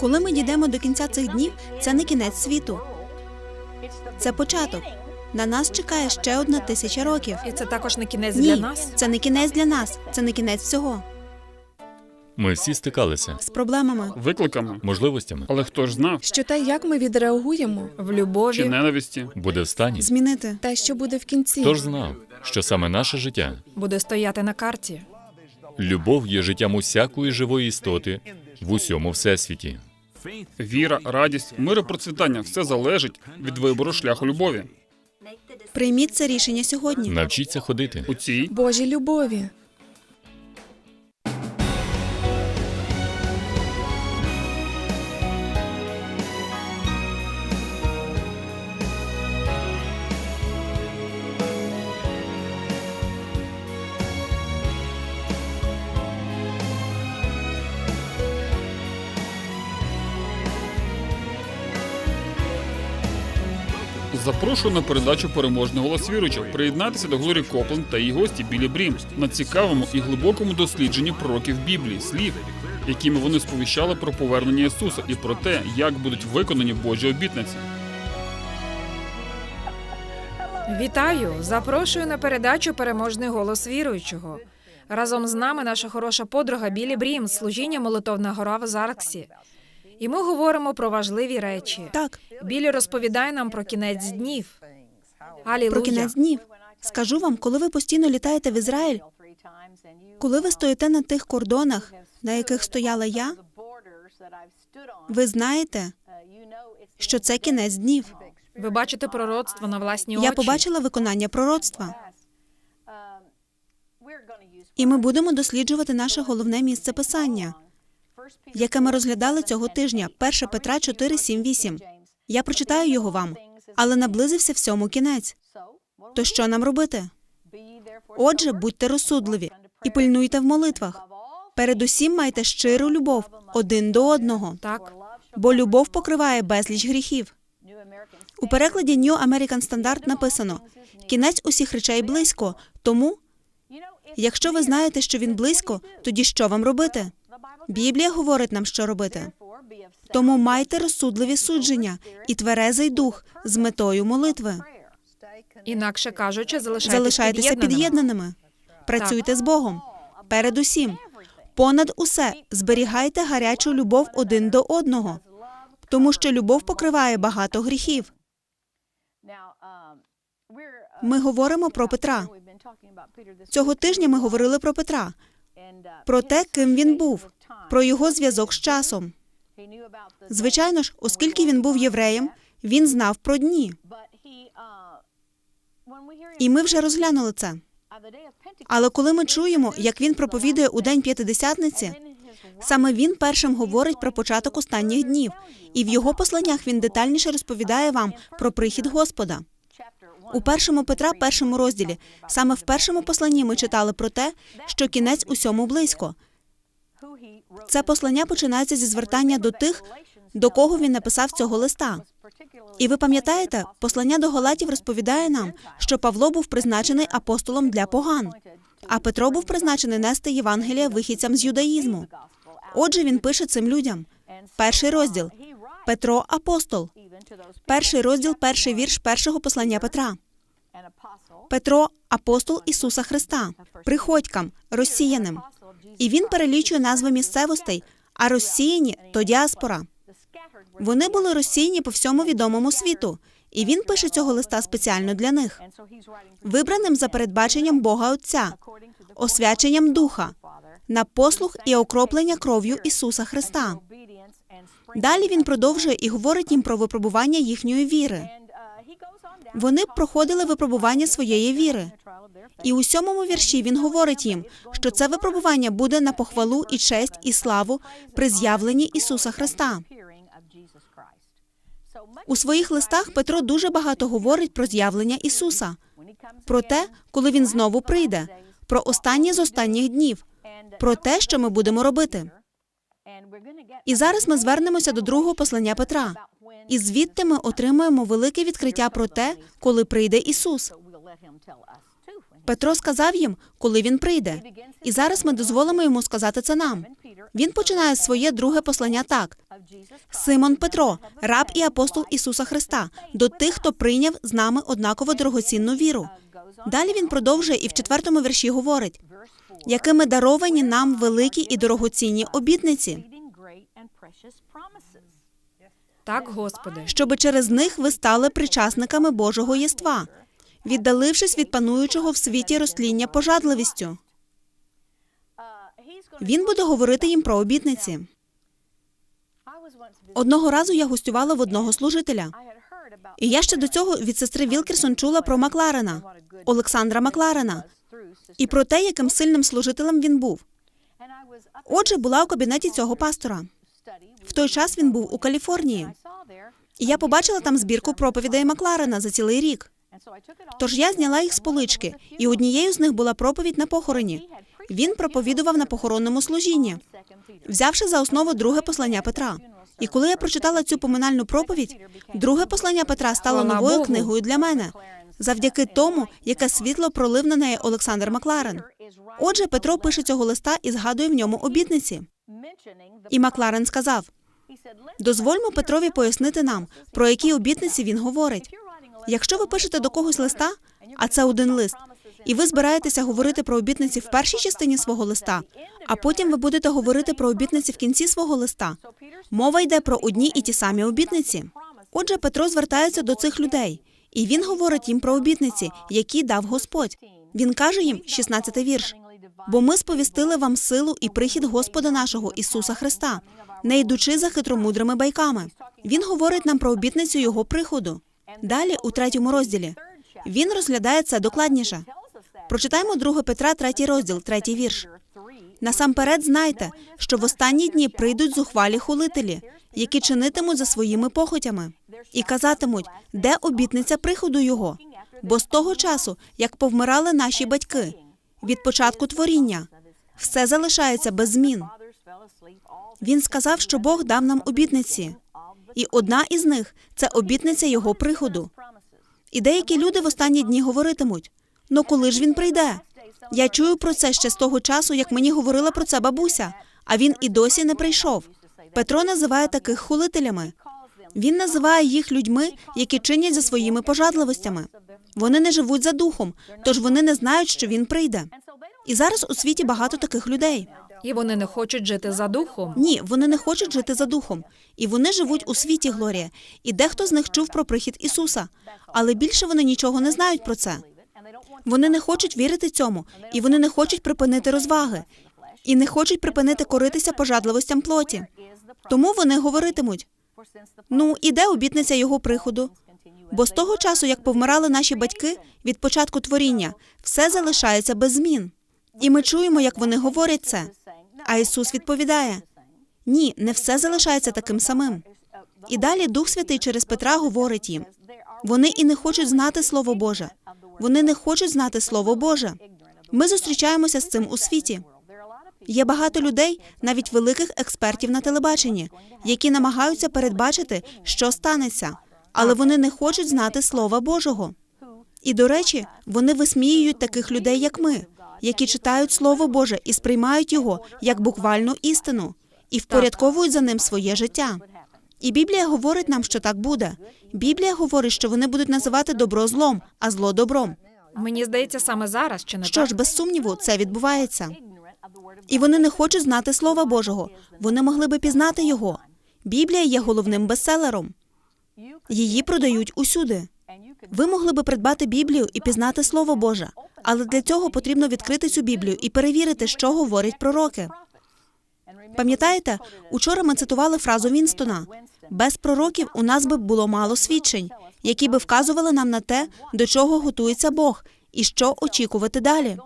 Коли ми дійдемо до кінця цих днів, це не кінець світу. Це початок. На нас чекає ще одна тисяча років. І це також не кінець Ні, для нас. це не кінець для нас, це не кінець всього. Ми всі стикалися З проблемами. викликами. можливостями. Але хто ж знав, Що те, як ми відреагуємо, В чи любові. ненависті? Буде в стані. Змінити. те, що буде в кінці. Хто ж знав, що саме наше життя, буде стояти на карті. любов є життям усякої живої істоти в усьому всесвіті. Віра, радість, мир і процвітання все залежить від вибору шляху любові. Прийміть це рішення сьогодні. Навчіться ходити. У цій Божій любові. Запрошую на передачу переможний голос віруючих. Приєднатися до Глорі Копленд та її гості Білі Брім на цікавому і глибокому дослідженні пророків Біблії, слів, якими вони сповіщали про повернення Ісуса і про те, як будуть виконані Божі обітниці. Вітаю! Запрошую на передачу Переможний голос віруючого. Разом з нами наша хороша подруга Білі Брім, служіння Молитовна гора в Зарксі. І ми говоримо про важливі речі. Так, Білі розповідає нам про кінець днів. Алілуя. про кінець днів. Скажу вам, коли ви постійно літаєте в Ізраїль, коли ви стоїте на тих кордонах, на яких стояла я, ви знаєте, що це кінець днів. Ви бачите пророцтво на власні очі. Я побачила виконання пророцтва. І ми будемо досліджувати наше головне місце писання, яке ми розглядали цього тижня, 1 Петра 4, 7, 8. Я прочитаю його вам, але наблизився всьому кінець. То що нам робити? Отже, будьте розсудливі і пильнуйте в молитвах. Передусім майте щиру любов один до одного, Так, бо любов покриває безліч гріхів. У перекладі New American Standard написано: кінець усіх речей близько. Тому, якщо ви знаєте, що він близько, тоді що вам робити? Біблія говорить нам, що робити. Тому майте розсудливі судження і тверезий дух з метою молитви. інакше кажучи, залишайтеся, Залишайтеся під'єднаними. під'єднаними. Працюйте з Богом. Передусім, понад усе зберігайте гарячу любов один до одного, тому що любов покриває багато гріхів. Ми говоримо про Петра. Цього тижня ми говорили про Петра, про те, ким він був, про його зв'язок з часом. Звичайно ж, оскільки він був євреєм, він знав про дні, і ми вже розглянули це. Але коли ми чуємо, як він проповідує у день п'ятидесятниці, саме він першим говорить про початок останніх днів, і в його посланнях він детальніше розповідає вам про прихід Господа. У першому Петра, першому розділі, саме в першому посланні ми читали про те, що кінець усьому близько. Це послання починається зі звертання до тих, до кого він написав цього листа. І ви пам'ятаєте, послання до Галатів розповідає нам, що Павло був призначений апостолом для поган, а Петро був призначений нести Євангелія вихідцям з юдаїзму. Отже, він пише цим людям. Перший розділ Петро апостол. Перший розділ, перший вірш першого послання Петра. Петро апостол Ісуса Христа, приходькам, розсіяним. І він перелічує назви місцевостей, а розсіяні то діаспора. Вони були розсіяні по всьому відомому світу, і він пише цього листа спеціально для них, вибраним за передбаченням Бога Отця, освяченням Духа, на послух і окроплення кров'ю Ісуса Христа. Далі він продовжує і говорить їм про випробування їхньої віри. Вони проходили випробування своєї віри. І у сьомому вірші він говорить їм, що це випробування буде на похвалу і честь і славу при з'явленні Ісуса Христа. У своїх листах Петро дуже багато говорить про з'явлення Ісуса, про те, коли він знову прийде, про останні з останніх днів, про те, що ми будемо робити. І зараз ми звернемося до другого послання Петра. І звідти ми отримуємо велике відкриття про те, коли прийде Ісус. Петро сказав їм, коли він прийде. І зараз ми дозволимо йому сказати це нам. Він починає своє друге послання так: Симон Петро, раб і апостол Ісуса Христа, до тих, хто прийняв з нами однаково дорогоцінну віру. Далі він продовжує і в четвертому вірші говорить, якими даровані нам великі і дорогоцінні обітниці, Так, Господи. щоби через них ви стали причасниками Божого єства, віддалившись від пануючого в світі розтління пожадливістю. Він буде говорити їм про обітниці. Одного разу я гостювала в одного служителя, і я ще до цього від сестри Вілкерсон чула про Макларена, Олександра Макларена, і про те, яким сильним служителем він був. Отже, була у кабінеті цього пастора. В той час він був у Каліфорнії. І я побачила там збірку проповідей Макларена за цілий рік. Тож я зняла їх з полички, і однією з них була проповідь на похороні. Він проповідував на похоронному служінні, взявши за основу друге послання Петра. І коли я прочитала цю поминальну проповідь, друге послання Петра стало новою книгою для мене, завдяки тому, яке світло пролив на неї Олександр Макларен. Отже, Петро пише цього листа і згадує в ньому обітниці. І Макларен сказав: дозвольмо Петрові пояснити нам, про які обітниці він говорить. Якщо ви пишете до когось листа, а це один лист, і ви збираєтеся говорити про обітниці в першій частині свого листа, а потім ви будете говорити про обітниці в кінці свого листа. Мова йде про одні і ті самі обітниці. Отже, Петро звертається до цих людей, і він говорить їм про обітниці, які дав Господь. Він каже їм, 16 вірш. Бо ми сповістили вам силу і прихід Господа нашого Ісуса Христа, не йдучи за хитромудрими байками. Він говорить нам про обітницю Його приходу. Далі, у третьому розділі, він розглядає це докладніше. Прочитаємо 2 Петра, третій розділ, третій вірш. Насамперед знайте, що в останні дні прийдуть зухвалі хулителі, які чинитимуть за своїми похотями, і казатимуть, де обітниця приходу його. Бо з того часу, як повмирали наші батьки, від початку творіння, все залишається без змін. Він сказав, що Бог дав нам обітниці, і одна із них це обітниця його приходу. І деякі люди в останні дні говоритимуть: ну коли ж він прийде? Я чую про це ще з того часу, як мені говорила про це бабуся, а він і досі не прийшов. Петро називає таких хулителями. Він називає їх людьми, які чинять за своїми пожадливостями. Вони не живуть за духом, тож вони не знають, що він прийде. І зараз у світі багато таких людей. І вони не хочуть жити за духом. Ні, вони не хочуть жити за духом, і вони живуть у світі Глорія. І дехто з них чув про прихід Ісуса, але більше вони нічого не знають про це. Вони не хочуть вірити цьому, і вони не хочуть припинити розваги, і не хочуть припинити коритися пожадливостям плоті. Тому вони говоритимуть: ну іде обітниця його приходу. Бо з того часу, як повмирали наші батьки від початку творіння, все залишається без змін. І ми чуємо, як вони говорять це. А Ісус відповідає: ні, не все залишається таким самим. І далі Дух Святий через Петра говорить їм: вони і не хочуть знати Слово Боже. Вони не хочуть знати Слово Боже. Ми зустрічаємося з цим у світі. Є багато людей, навіть великих експертів на телебаченні, які намагаються передбачити, що станеться, але вони не хочуть знати Слова Божого. І до речі, вони висміюють таких людей, як ми, які читають Слово Боже і сприймають його як буквальну істину, і впорядковують за ним своє життя. І Біблія говорить нам, що так буде. Біблія говорить, що вони будуть називати добро злом, а зло добром. Мені здається, саме зараз чи не Що так? ж, без сумніву, це відбувається. І вони не хочуть знати Слова Божого. Вони могли би пізнати його. Біблія є головним бестселером. Її продають усюди. Ви могли би придбати Біблію і пізнати Слово Боже, але для цього потрібно відкрити цю Біблію і перевірити, що говорять пророки. Пам'ятаєте, учора ми цитували фразу Вінстона: без пророків у нас би було мало свідчень, які би вказували нам на те, до чого готується Бог і що очікувати далі.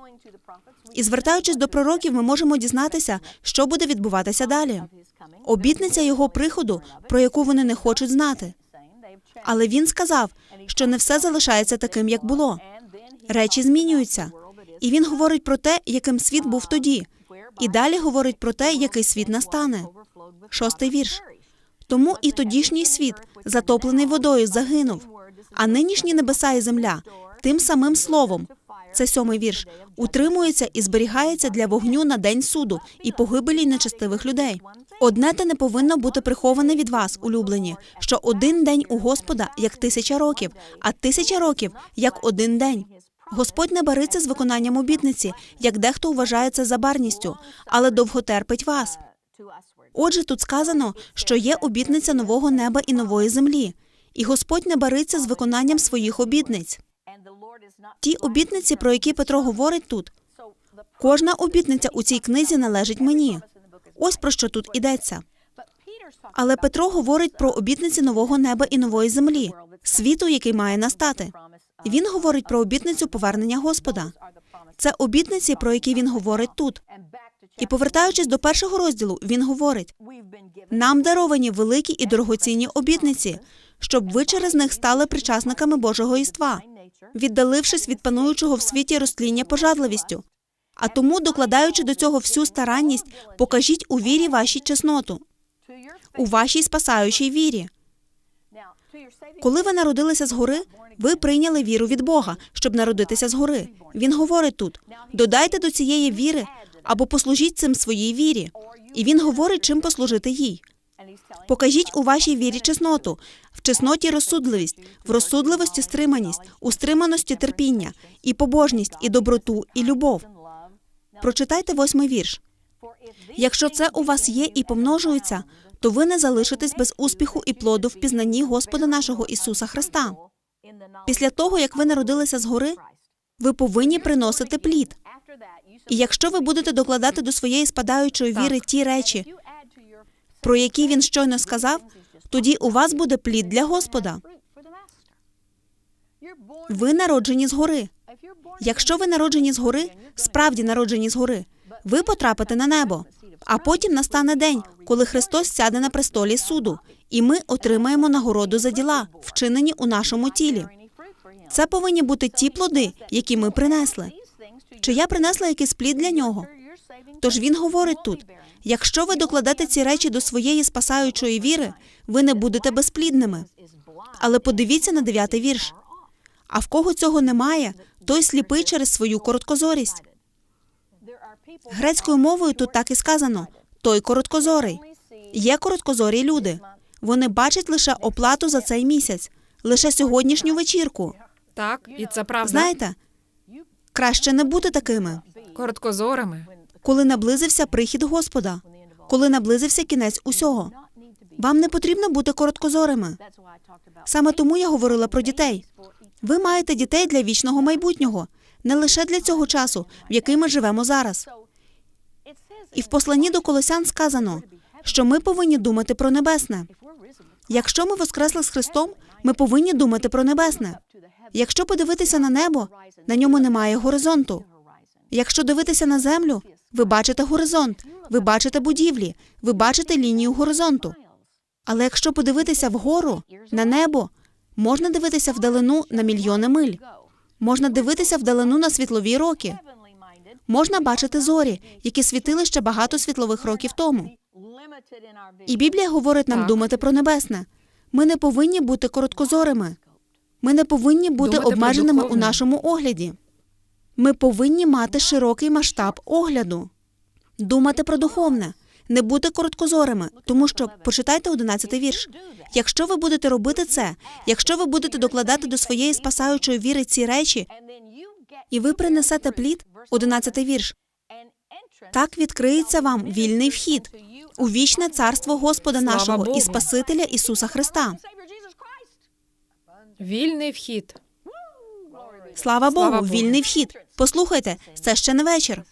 І звертаючись до пророків, ми можемо дізнатися, що буде відбуватися далі. Обітниця його приходу, про яку вони не хочуть знати. Але він сказав, що не все залишається таким, як було. Речі змінюються. І він говорить про те, яким світ був тоді, і далі говорить про те, який світ настане. Шостий вірш. Тому і тодішній світ, затоплений водою, загинув, а нинішні небеса і земля тим самим словом це сьомий вірш, утримується і зберігається для вогню на день суду і погибелі нечестивих людей. Одне те не повинно бути приховане від вас, улюблені, що один день у Господа як тисяча років, а тисяча років як один день. Господь не бариться з виконанням обітниці, як дехто вважає це забарністю, але довго терпить вас. Отже, тут сказано, що є обітниця нового неба і нової землі, і Господь не бариться з виконанням своїх обітниць. Ті обітниці, про які Петро говорить тут, кожна обітниця у цій книзі належить мені. Ось про що тут ідеться. Але Петро говорить про обітниці нового неба і нової землі, світу, який має настати. Він говорить про обітницю повернення Господа. Це обітниці, про які він говорить тут. І повертаючись до першого розділу, він говорить: нам даровані великі і дорогоцінні обітниці, щоб ви через них стали причасниками Божого єства, віддалившись від пануючого в світі розтління пожадливістю. А тому, докладаючи до цього всю старанність, покажіть у вірі вашій чесноту, у вашій спасаючій вірі. Коли ви народилися згори, ви прийняли віру від Бога, щоб народитися згори. Він говорить тут: додайте до цієї віри або послужіть цим своїй вірі. І він говорить, чим послужити їй. Покажіть у вашій вірі чесноту, в чесноті розсудливість, в розсудливості стриманість, у стриманості терпіння, і побожність, і доброту, і любов. Прочитайте восьмий вірш. Якщо це у вас є і помножується, то ви не залишитесь без успіху і плоду в пізнанні Господа нашого Ісуса Христа. Після того, як ви народилися згори, ви повинні приносити плід. І якщо ви будете докладати до своєї спадаючої віри ті речі, про які він щойно сказав, тоді у вас буде плід для Господа. Ви народжені згори. Якщо ви народжені згори, справді народжені згори, ви потрапите на небо. А потім настане день, коли Христос сяде на престолі суду, і ми отримаємо нагороду за діла, вчинені у нашому тілі. Це повинні бути ті плоди, які ми принесли. Чи я принесла якийсь плід для нього? Тож він говорить тут: якщо ви докладете ці речі до своєї спасаючої віри, ви не будете безплідними. Але подивіться на дев'ятий вірш. А в кого цього немає, той сліпий через свою короткозорість. Грецькою мовою тут так і сказано: той короткозорий. Є короткозорі люди. Вони бачать лише оплату за цей місяць, лише сьогоднішню вечірку. Так, і це правда. Знаєте, краще не бути такими. Короткозорими. Коли наблизився прихід Господа, коли наблизився кінець усього. Вам не потрібно бути короткозорими. Саме тому я говорила про дітей. Ви маєте дітей для вічного майбутнього, не лише для цього часу, в який ми живемо зараз. І в посланні до Колосян сказано, що ми повинні думати про небесне. Якщо ми воскресли з Христом, ми повинні думати про небесне. Якщо подивитися на небо, на ньому немає горизонту. Якщо дивитися на землю, ви бачите горизонт, ви бачите будівлі, ви бачите лінію горизонту. Але якщо подивитися вгору на небо, можна дивитися вдалину на мільйони миль, можна дивитися вдалину на світлові роки, можна бачити зорі, які світили ще багато світлових років тому. І Біблія говорить нам Так. думати про небесне. Ми не повинні бути короткозорими. Ми не повинні бути Думати обмеженими у нашому огляді. Ми повинні мати широкий масштаб огляду, думати про духовне, не бути короткозорими, тому що почитайте 11 вірш. Якщо ви будете робити це, якщо ви будете докладати до своєї спасаючої віри ці речі, і ви принесете плід, 11 вірш, так відкриється вам вільний вхід у вічне царство Господа нашого і Спасителя Ісуса Христа. Вільний вхід. Слава Богу, Богу. вільний вхід. Послухайте, це ще не вечір,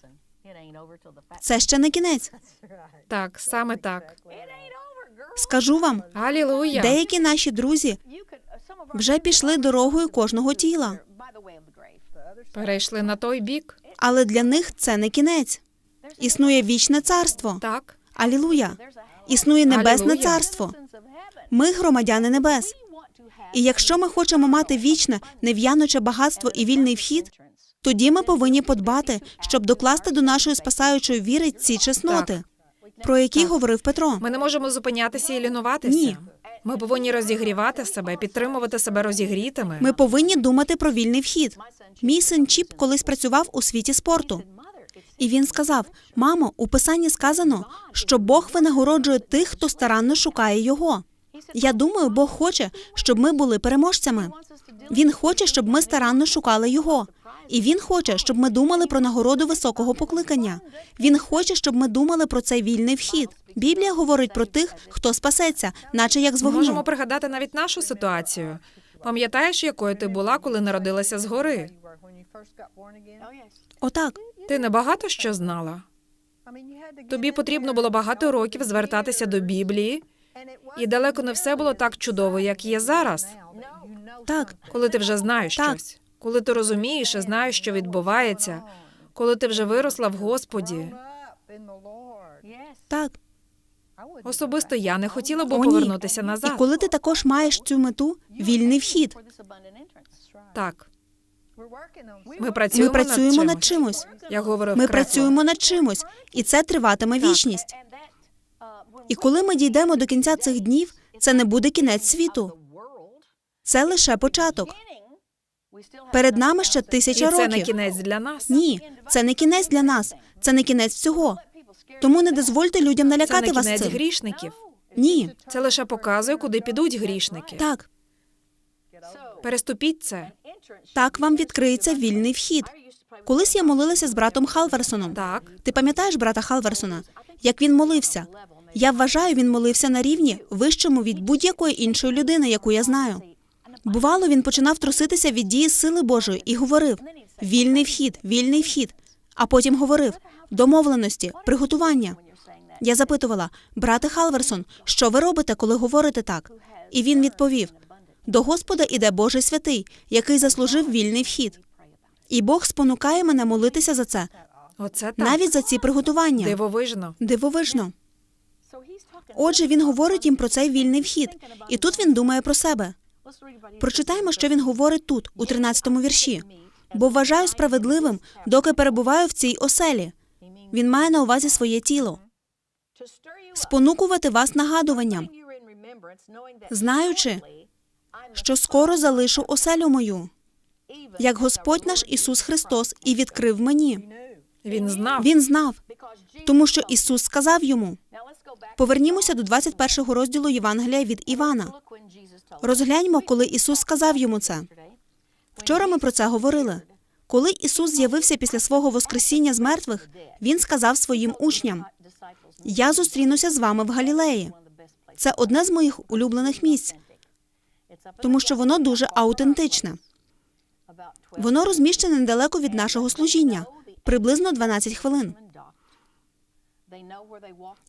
це ще не кінець. Так, саме так. Скажу вам, Алілуя. деякі наші друзі вже пішли дорогою кожного тіла, Перейшли на той бік. але для них це не кінець. Існує вічне царство. Так. Алілуя. Існує небесне Алілуя. царство. Ми громадяни небес. І якщо ми хочемо мати вічне, нев'яноче багатство і вільний вхід, тоді ми повинні подбати, щоб докласти до нашої спасаючої віри ці чесноти, про які говорив Петро. Ми не можемо зупинятися і лінуватися. Ні. Ми повинні розігрівати себе, підтримувати себе розігрітими. Ми повинні думати про вільний вхід. Мій син Чіп колись працював у світі спорту. І він сказав: Мамо, у писанні сказано, що Бог винагороджує тих, хто старанно шукає його. Я думаю, Бог хоче, щоб ми були переможцями. Він хоче, щоб ми старанно шукали його. І він хоче, щоб ми думали про нагороду високого покликання. Він хоче, щоб ми думали про цей вільний вхід. Біблія говорить про тих, хто спасеться, наче як з Ми можемо пригадати навіть нашу ситуацію. Пам'ятаєш, якою ти була, коли народилася згори? Отак. Ти небагато що знала. Тобі потрібно було багато років звертатися до Біблії, і далеко не все було так чудово, як є зараз, Так, коли ти вже знаєш Так. щось, коли ти розумієш і знаєш, що відбувається, коли ти вже виросла в Господі. так. Особисто я не хотіла б О, ні. повернутися І коли ти також маєш цю мету, вільний вхід. Так, ми Ми працюємо, працюємо над над чимось. чимось. Я говорив Ми Кресло. працюємо над чимось, і це триватиме вічність. І коли ми дійдемо до кінця цих днів, це не буде кінець світу. Це лише початок. Перед нами ще І тисяча це не кінець для нас. Ні, це не кінець для нас, це не кінець всього. Тому не дозвольте людям Це налякати не вас кінець цим. грішників. Ні, Це лише показує, куди підуть грішники. так, Переступіть це. так вам відкриється вільний вхід. Колись я молилася з братом Халверсоном. Так. Ти пам'ятаєш брата Халверсона? Як він молився? Я вважаю, він молився на рівні вищому від будь-якої іншої людини, яку я знаю. Бувало, він починав труситися від дії сили Божої і говорив: вільний вхід, вільний вхід. А потім говорив домовленості, приготування. Я запитувала, брате Халверсон, що ви робите, коли говорите так? І він відповів: до Господа іде Божий святий, який заслужив вільний вхід. І Бог спонукає мене молитися за це, Оце так. навіть за ці приготування. Дивовижно. Дивовижно. Отже, він говорить їм про цей вільний вхід, і тут він думає про себе. Прочитаємо, що він говорить тут, у 13-му вірші. Бо вважаю справедливим, доки перебуваю в цій оселі. Він має на увазі своє тіло. Спонукувати вас нагадуванням, знаючи, що скоро залишу оселю мою, як Господь наш Ісус Христос і відкрив мені. Він знав. Він знав, тому що Ісус сказав йому. Повернімося до 21 розділу Євангелія від Івана. Розгляньмо, коли Ісус сказав йому це. Вчора ми про це говорили. Коли Ісус з'явився після свого воскресіння з мертвих, Він сказав своїм учням: Я зустрінуся з вами в Галілеї. Це одне з моїх улюблених місць, тому що воно дуже аутентичне. Воно розміщене недалеко від нашого служіння, приблизно 12 хвилин.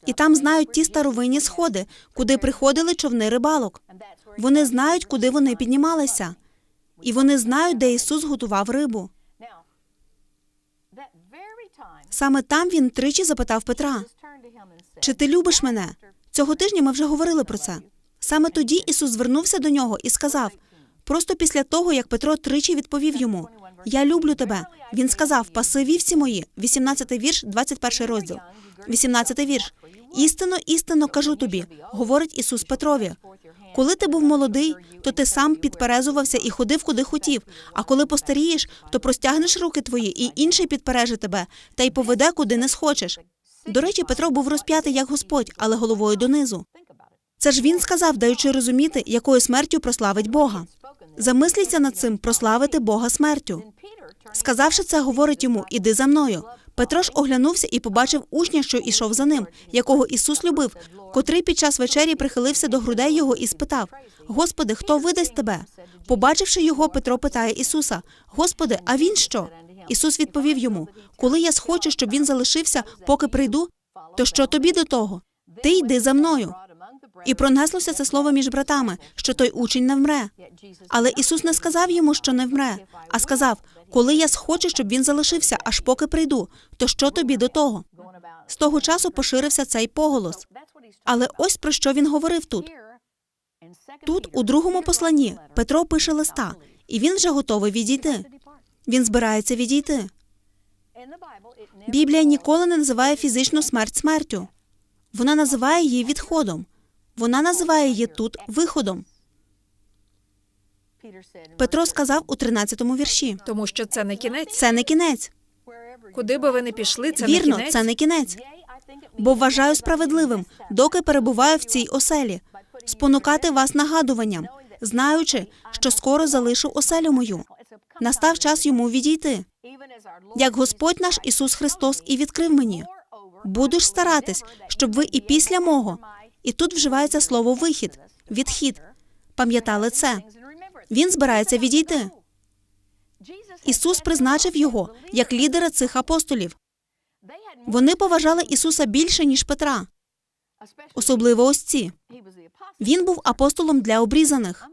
І там знають ті старовинні сходи, куди приходили човни рибалок. Вони знають, куди вони піднімалися, і вони знають, де Ісус готував рибу. Саме там він тричі запитав Петра: Чи ти любиш мене? Цього тижня ми вже говорили про це. Саме тоді Ісус звернувся до нього і сказав: просто після того, як Петро тричі відповів йому: Я люблю тебе. Він сказав: Паси вівці мої, 18 вірш, 21 розділ. 18 вірш. Істинно, істинно кажу тобі, говорить Ісус Петрові. Коли ти був молодий, то ти сам підперезувався і ходив куди хотів. А коли постарієш, то простягнеш руки твої, і інший підпереже тебе, та й поведе, куди не схочеш. До речі, Петро був розп'ятий як Господь, але головою донизу. Це ж він сказав, даючи розуміти, якою смертю прославить Бога. Замисліться над цим прославити Бога смертю. Сказавши це, говорить йому: Іди за мною. Петро ж оглянувся і побачив учня, що ішов за ним, якого Ісус любив, котрий під час вечері прихилився до грудей його і спитав: Господи, хто видасть тебе? Побачивши його, Петро питає Ісуса: Господи, а він що? Ісус відповів йому: Коли я схочу, щоб він залишився, поки прийду, то що тобі до того? Ти йди за мною. І пронеслося це слово між братами, що той учень не вмре. Але Ісус не сказав йому, що не вмре, а сказав: коли я схочу, щоб він залишився, аж поки прийду, то що тобі до того? З того часу поширився цей поголос. Але ось про що він говорив тут. Тут, у другому посланні, Петро пише листа, і він вже готовий відійти. Він збирається відійти. Біблія ніколи не називає фізичну смерть смертю. Вона називає її відходом. Вона називає її тут виходом. Петро сказав у 13-му вірші: Тому що це не кінець. це не кінець. Куди би ви не пішли, це Вірно, не кінець. це не кінець. Бо вважаю справедливим, доки перебуваю в цій оселі, спонукати вас нагадуванням, знаючи, що скоро залишу оселю мою. Настав час йому відійти. Як Господь наш Ісус Христос і відкрив мені. Буду ж старатись, щоб ви і після мого, і тут вживається слово вихід, відхід. Пам'ятали це. Він збирається відійти. Ісус призначив його як лідера цих апостолів. Вони поважали Ісуса більше, ніж Петра, особливо ось ці. Він був апостолом для обрізаних.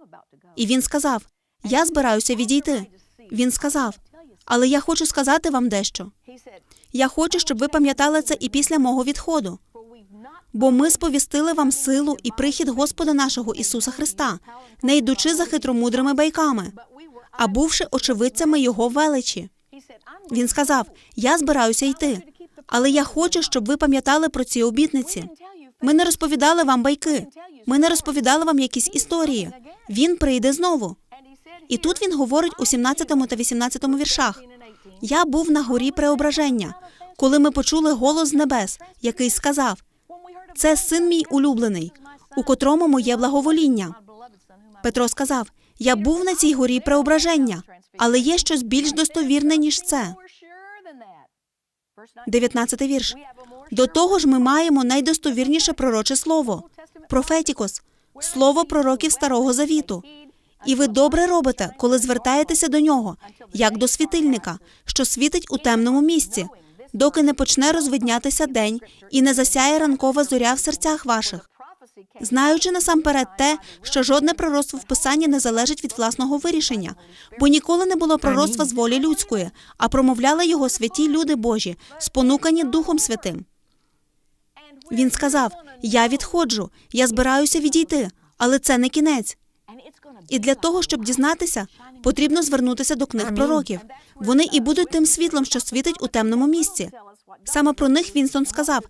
І він сказав: Я збираюся відійти. Він сказав, але я хочу сказати вам дещо. Я хочу, щоб ви пам'ятали це і після мого відходу. Бо ми сповістили вам силу і прихід Господа нашого Ісуса Христа, не йдучи за хитромудрими байками, а бувши очевидцями Його величі. Він сказав: Я збираюся йти, але я хочу, щоб ви пам'ятали про ці обітниці. Ми не розповідали вам байки, ми не розповідали вам якісь історії. Він прийде знову. І тут він говорить у 17 та 18 віршах: Я був на горі преображення, коли ми почули голос з небес, який сказав: Це син мій улюблений, у котрому моє благовоління. Петро сказав: Я був на цій горі преображення, але є щось більш достовірне, ніж це. 19 вірш. До того ж, ми маємо найдостовірніше пророче слово профетікос, слово пророків Старого Завіту. І ви добре робите, коли звертаєтеся до нього, як до світильника, що світить у темному місці, доки не почне розвиднятися день і не засяє ранкова зоря в серцях ваших. Знаючи насамперед те, що жодне пророцтво в писанні не залежить від власного вирішення, бо ніколи не було пророцтва з волі людської, а промовляли його святі люди Божі, спонукані Духом Святим. Він сказав: Я відходжу, я збираюся відійти, але це не кінець. І для того, щоб дізнатися, потрібно звернутися до книг пророків. Вони і будуть тим світлом, що світить у темному місці. Саме про них Вінстон сказав: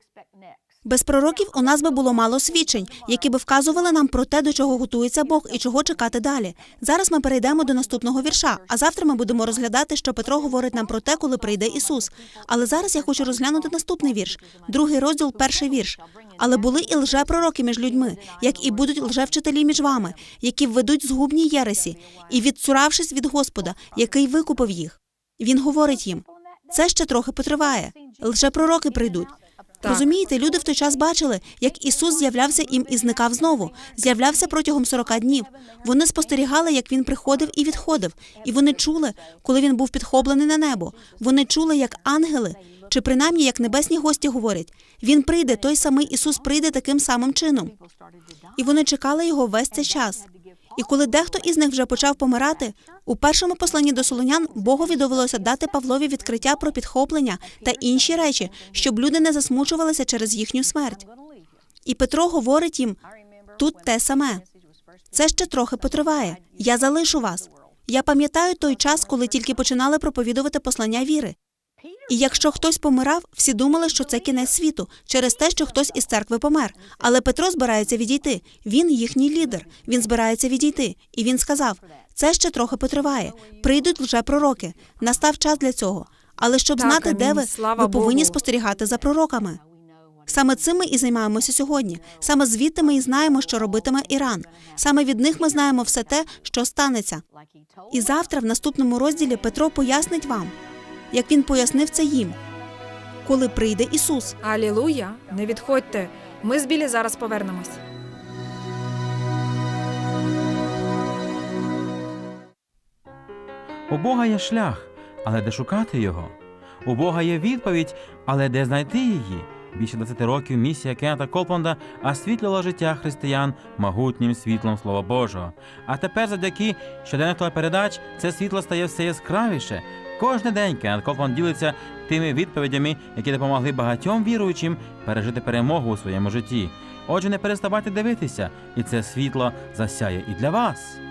без пророків у нас би було мало свідчень, які би вказували нам про те, до чого готується Бог і чого чекати далі. Зараз ми перейдемо до наступного вірша, а завтра ми будемо розглядати, що Петро говорить нам про те, коли прийде Ісус. Але зараз я хочу розглянути наступний вірш, другий розділ, перший вірш. Але були і лжепророки між людьми, як і будуть лжевчителі між вами, які введуть згубні єресі, і відцуравшись від Господа, який викупив їх. Він говорить їм: це ще трохи потриває. Лжепророки прийдуть. Розумієте, люди в той час бачили, як Ісус з'являвся їм і зникав знову. З'являвся протягом 40 днів. Вони спостерігали, як він приходив і відходив, і вони чули, коли він був підхоплений на небо. Вони чули, як ангели, чи принаймні як небесні гості говорять: Він прийде, той самий Ісус прийде таким самим чином. І вони чекали його весь цей час. І коли дехто із них вже почав помирати, у першому посланні до Солонян Богові довелося дати Павлові відкриття про підхоплення та інші речі, щоб люди не засмучувалися через їхню смерть. І Петро говорить їм тут те саме. Це ще трохи потриває. Я залишу вас. Я пам'ятаю той час, коли тільки починали проповідувати послання віри. І якщо хтось помирав, всі думали, що це кінець світу через те, що хтось із церкви помер. Але Петро збирається відійти. Він їхній лідер. Він збирається відійти. І він сказав: це ще трохи потриває. Прийдуть лже пророки. Настав час для цього. Але щоб Так, знати, де ви, Слава ви повинні Богу. спостерігати за пророками. Саме цим ми і займаємося сьогодні. Саме звідти ми і знаємо, що робитиме Іран. Саме від них ми знаємо все те, що станеться. І завтра, в наступному розділі, Петро пояснить вам, як він пояснив це їм, коли прийде Ісус. Алілуя! Не відходьте. Ми з Білі зараз повернемось. У Бога є шлях, але де шукати його? У Бога є відповідь, але де знайти її? Більше 20 років місія Кеннета Колпонда освітлювала життя християн могутнім світлом Слова Божого. А тепер, завдяки щоденних телепередач, це світло стає все яскравіше. Кожен день Кеннет Колпонд ділиться тими відповідями, які допомогли багатьом віруючим пережити перемогу у своєму житті. Отже, не переставайте дивитися, і це світло засяє і для вас.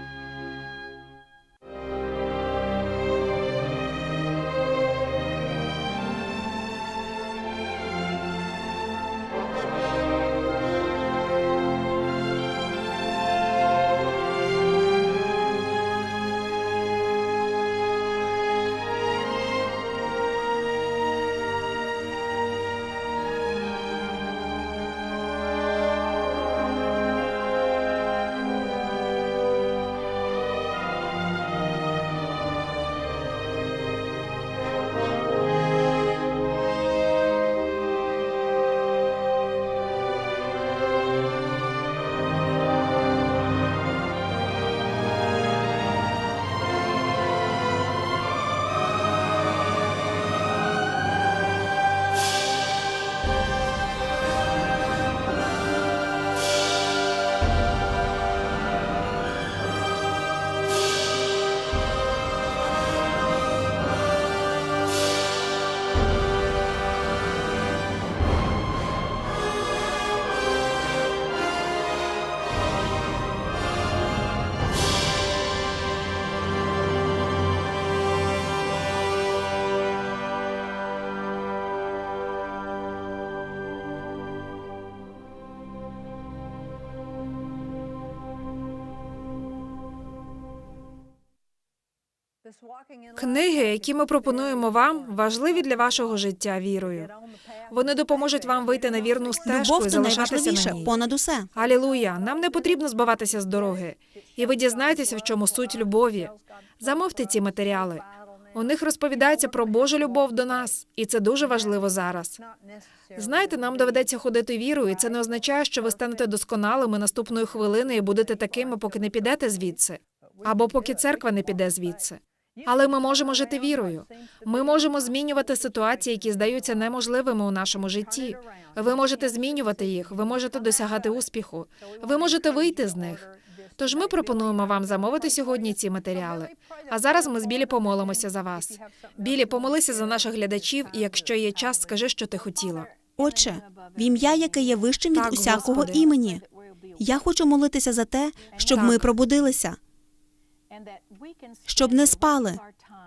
Книги, які ми пропонуємо вам, важливі для вашого життя вірою. Вони допоможуть вам вийти на вірну стежку Любов і це залишатися найважливіше на ній. понад усе. Алілуя! Нам не потрібно збиватися з дороги. І ви дізнаєтеся, в чому суть любові. Замовте ці матеріали. У них розповідається про Божу любов до нас, і це дуже важливо зараз. Знаєте, нам доведеться ходити вірою, і це не означає, що ви станете досконалими наступної хвилини і будете такими, поки не підете звідси, або поки церква не піде звідси. Але ми можемо жити вірою. Ми можемо змінювати ситуації, які здаються неможливими у нашому житті. Ви можете змінювати їх, ви можете досягати успіху, ви можете вийти з них. Тож ми пропонуємо вам замовити сьогодні ці матеріали. А зараз ми з Білі помолимося за вас. Білі, помолися за наших глядачів, і якщо є час, скажи, що ти хотіла. Отче, в ім'я, яке є вищим від Так, усякого Господи. імені, я хочу молитися за те, щоб Так. ми пробудилися, щоб не спали,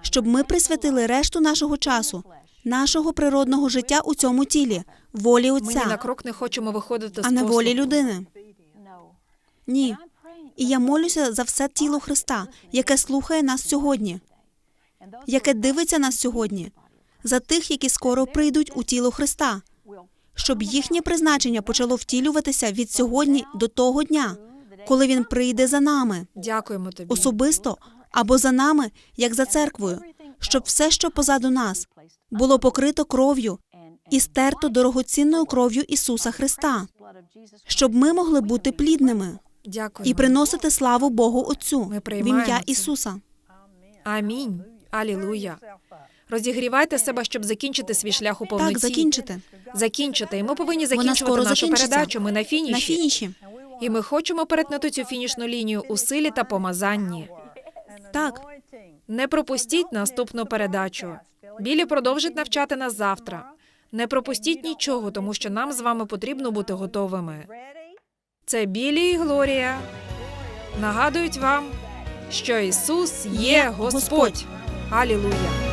щоб ми присвятили решту нашого часу, нашого природного життя у цьому тілі, волі Ми ні на Отця, крок не хочемо виходити з а не волі людини. Ні. І я молюся за все тіло Христа, яке слухає нас сьогодні, яке дивиться нас сьогодні, за тих, які скоро прийдуть у тіло Христа, щоб їхнє призначення почало втілюватися від сьогодні до того дня, коли він прийде за нами, Дякуємо тобі. особисто або за нами, як за церквою, щоб все, що позаду нас, було покрито кров'ю і стерто дорогоцінною кров'ю Ісуса Христа, щоб ми могли бути плідними Дякуємо. і приносити славу Богу Отцю Ми в ім'я. Ісуса. Амінь. Алілуя. Розігрівайте себе, щоб закінчити свій шлях у повноті. Так, закінчити. Закінчити. І ми повинні закінчувати нашу закінчиться. передачу. Ми на фініші. На фініші. І ми хочемо перетнути цю фінішну лінію у силі та помазанні. Так, Не пропустіть наступну передачу. Білі продовжить навчати нас завтра. Не пропустіть нічого, тому що нам з вами потрібно бути готовими. Це Білі і Глорія. Нагадують вам, що Ісус є Господь. Алілуя!